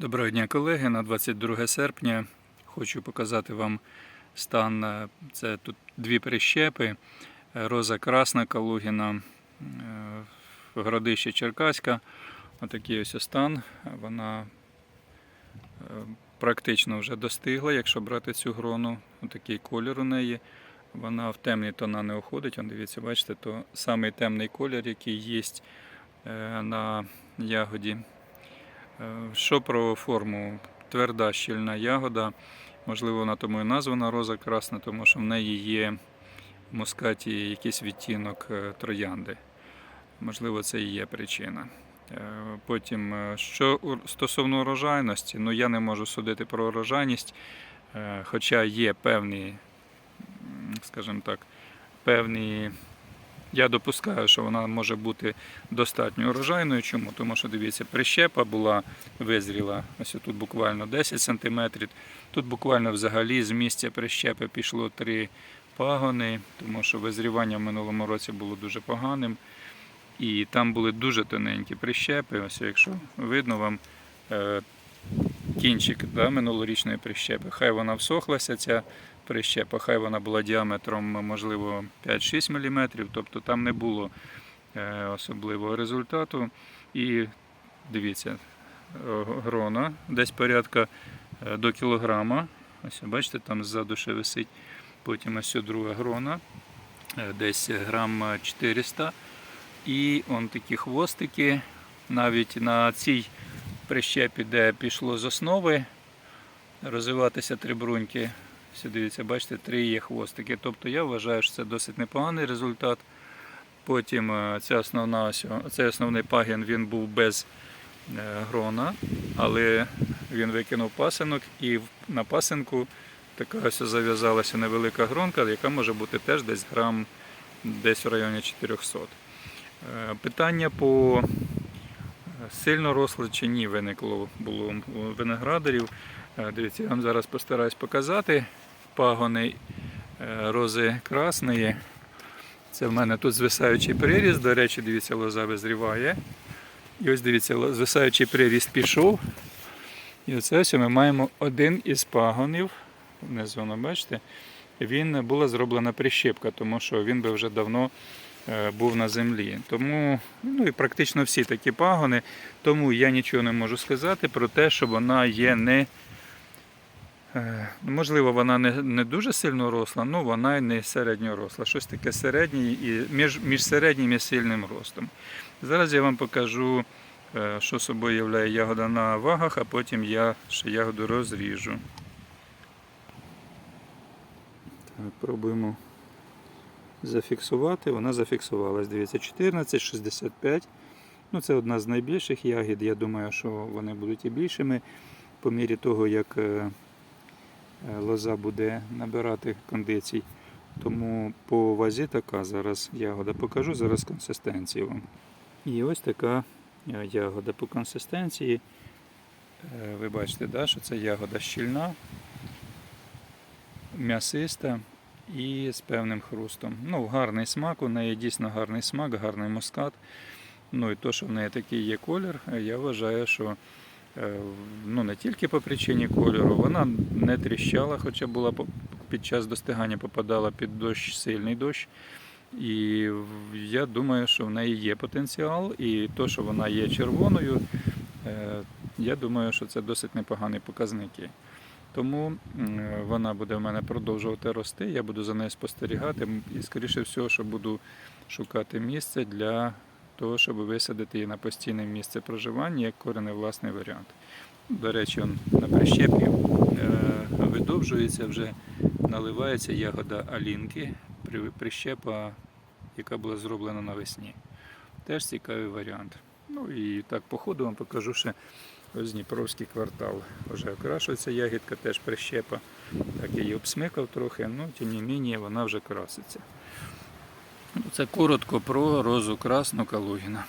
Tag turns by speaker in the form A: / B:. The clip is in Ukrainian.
A: Доброго дня, колеги. На 22 серпня хочу показати вам стан. е, Це тут дві прищепи. е, Роза Красна Калугіна, е, Городище Черкаська. Отакий ось стан. Вона практично вже достигла, якщо брати цю грону. Отакий колір у неї. Вона в темні тона не уходить. Дивіться, бачите, то самий темний колір, який є на ягоді. Е, Що про форму? Тверда щільна ягода. Можливо, вона тому і названа роза красна, тому що в неї є в мускаті якийсь відтінок е, троянди. Можливо, це і є причина. Е, Потім, що стосовно урожайності, ну я не можу судити про урожайність, хоча є певні, скажімо так, певні. Я допускаю, що вона може бути достатньо урожайною. Чому? Тому що дивіться, прищепа була визріла. Ось тут буквально 10 см. Тут буквально взагалі з місця прищепи пішло три пагони, тому що визрівання в минулому році було дуже поганим. І там були дуже тоненькі прищепи. Ось якщо видно вам е, кінчик да, минулорічної прищепи. Хай вона всохлася, ця прищепа, хай вона була діаметром, можливо, 5-6 мм, тобто там не було е, особливого результату. І дивіться, грона десь порядка е, до кілограма. Ось бачите, там ззаду ще висить. Потім ось друга грона, е, десь грам 400. І он такі хвостики. Навіть на цій прищепі, де пішло з основи розвиватися три Все дивіться, бачите, три є хвостики. Тобто я вважаю, що це досить непоганий результат. Потім е, ця основна, цей основний пагін він був без е, грона, але він викинув пасинок і на пасинку така ось зав'язалася невелика гронка, яка може бути теж десь грам десь в районі 400. Е, Питання по сильно росло чи ні виникло було у виноградарів. Дивіться, я вам зараз постараюсь показати пагони е, рози красної. Це в мене тут звисаючий приріст. До речі, дивіться, лоза визріває. І ось дивіться, звисаючий приріст пішов. І оце ось ми маємо один із пагонів. Внизу, воно, бачите, він була зроблена прищепка, тому що він би вже давно е, був на землі. Тому ну і практично всі такі пагони. Тому я нічого не можу сказати про те, що вона є не. Е, Можливо, вона не, не дуже сильно росла, але вона й не середньо росла. Щось таке середнє і між, між середнім і сильним ростом. Зараз я вам покажу, е, що собою являє ягода на вагах, а потім я ще ягоду розріжу. Так, пробуємо зафіксувати. Вона зафіксувалась. Дивіться, 14,65. Ну, це одна з найбільших ягід. Я думаю, що вони будуть і більшими по мірі того, як е, лоза буде набирати кондицій. Тому по вазі така зараз ягода покажу, зараз консистенцію вам. І ось така е, ягода по консистенції. Е, Ви бачите, да, що це ягода щільна, м'ясиста і з певним хрустом. Ну, гарний смак, у неї дійсно гарний смак, гарний мускат. Ну і то, що в неї такий є колір, е, я вважаю, що е, ну, не тільки по причині кольору, вона не тріщала, хоча була під час достигання попадала під дощ, сильний дощ. І я думаю, що в неї є потенціал, і то, що вона є червоною, е, я думаю, що це досить непогані показники. Тому вона буде в мене продовжувати рости, я буду за нею спостерігати і, скоріше всього, що буду шукати місце для того, щоб висадити її на постійне місце проживання як коренний власний варіант. До речі, он на прищепі е, видовжується вже, наливається ягода алінки, прищепа, яка була зроблена навесні. Теж цікавий варіант. Ну і так, по ходу вам покажу ще ось Дніпровський квартал. Вже окрашується ягідка, теж прищепа. Так я її обсмикав трохи, ну тим не менше вона вже краситься. Це коротко про розу красну Калугіна.